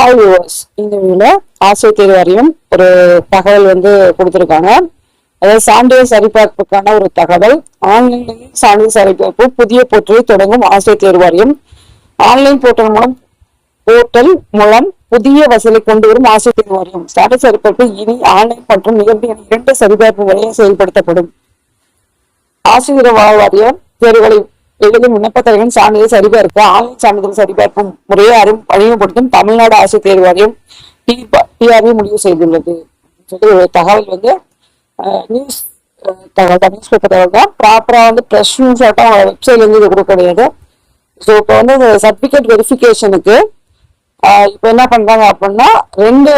Hi viewers இந்த வீடியோல ஆசிரியர் தேர்வு வாரியம் ஒரு தகவல் வந்து கொடுத்துருக்காங்க. அதாவது சான்றிதழ் சரிபார்ப்புக்கான ஒரு தகவல். ஆன்லைனில் சான்றிதழ் சரிபார்ப்பு புதிய போர்ட்டலை தொடங்கும் ஆசிரியர் தேர்வு வாரியம். ஆன்லைன் போர்ட்டல் மூலம் போர்ட்டல் மூலம் புதிய வசூலை கொண்டு வரும் ஆசிரியர் தேர்வு வாரியம். சான்றிதழ் சரிபார்ப்பு இனி ஆன்லைன் மற்றும் நிகழ்வு என இரண்டு சரிபார்ப்பு முறையாக செயல்படுத்தப்படும். ஆசிரியர் வாரியம் தேர்வுகளை எழுதி விண்ணப்பத்தரவின் சான்றிதழ் சரிபார்க்க ஆன்லைன் சான்றிதழ் சரிபார்ப்பு முறையை அறிமு அறிமுகப்படுத்தும் தமிழ்நாடு ஆசிரியர் தேர்வு வாரியம் டிஆர்பி முடிவு செய்துள்ளது. சொல்லி ஒரு தகவல் வந்து நியூஸ் தகவல் தான் நியூஸ் பேப்பர் தகவல் தான். ப்ராப்பராக வந்து ப்ரெஸ் நியூஸ் ஆட்டம் வெப்சைட்ல இருந்து இது கொடுக்க கிடையாது ஸோ இப்போ வந்து இந்த சர்டிஃபிகேட் வெரிஃபிகேஷனுக்கு இப்போ என்ன பண்றாங்க அப்படின்னா ரெண்டு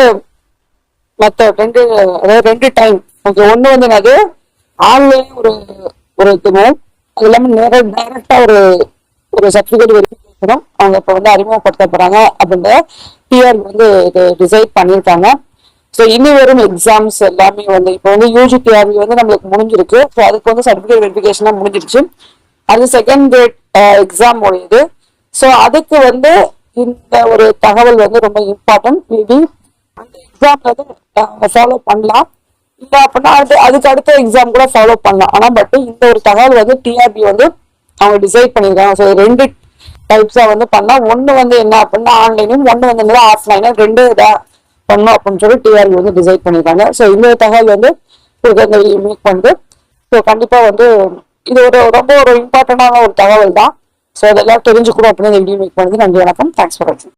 மெத்தட் ரெண்டு அதாவது ரெண்டு டைம் ஓகே ஒன்று வந்து என்னது ஆன்லைன் ஒரு ஒரு இதுவும் அது இல்லாமல் நேர டைரக்டா ஒரு ஒரு சர்டிஃபிகேட் வெரிஃபிகேஷனும் அவங்க இப்போ வந்து அறிமுகப்படுத்த போறாங்க அப்படின்ற டிஆர் வந்து இது டிசைட் பண்ணியிருக்காங்க. ஸோ இனி வரும் எக்ஸாம்ஸ் எல்லாமே வந்து இப்போ வந்து யூஜி டிஆர்பி வந்து நம்மளுக்கு முடிஞ்சிருக்கு. ஸோ அதுக்கு வந்து சர்டிஃபிகேட் வெரிஃபிகேஷனாக முடிஞ்சிருச்சு. அது செகண்ட் கிரேட் எக்ஸாம் உடையது ஸோ அதுக்கு வந்து இந்த ஒரு தகவல் வந்து ரொம்ப இம்பார்ட்டன்ட் மேபி அந்த எக்ஸாம்ல வந்து ஃபாலோ பண்ணலாம். இல்ல அப்படின்னா அது அதுக்கு அடுத்த எக்ஸாம் கூட ஃபாலோ பண்ணலாம். ஆனா பட் இந்த ஒரு தகவல் வந்து டிஆர்பி வந்து அவங்க டிசைட் பண்ணியிருக்காங்க. ஸோ ரெண்டு டைப்ஸா வந்து பண்ணா ஒண்ணு வந்து என்ன அப்படின்னா ஆன்லைனும் ஒண்ணு வந்து என்ன ஆஃப்லைனும் ரெண்டு இதா பண்ணும் அப்படின்னு சொல்லி டிஆர்பி வந்து டிசைட் பண்ணியிருக்காங்க. ஸோ இந்த தகவல் வந்து மீட் பண்ணுது ஸோ கண்டிப்பா வந்து இது ஒரு ரொம்ப ஒரு இம்பார்ட்டண்டான ஒரு தகவல் தான். ஸோ அதெல்லாம் தெரிஞ்சுக்கணும் அப்படின்னு இந்த வீடியோ மேக் பண்ணுது நன்றி வணக்கம். தேங்க்ஸ் ஃபார் வாட்சிங்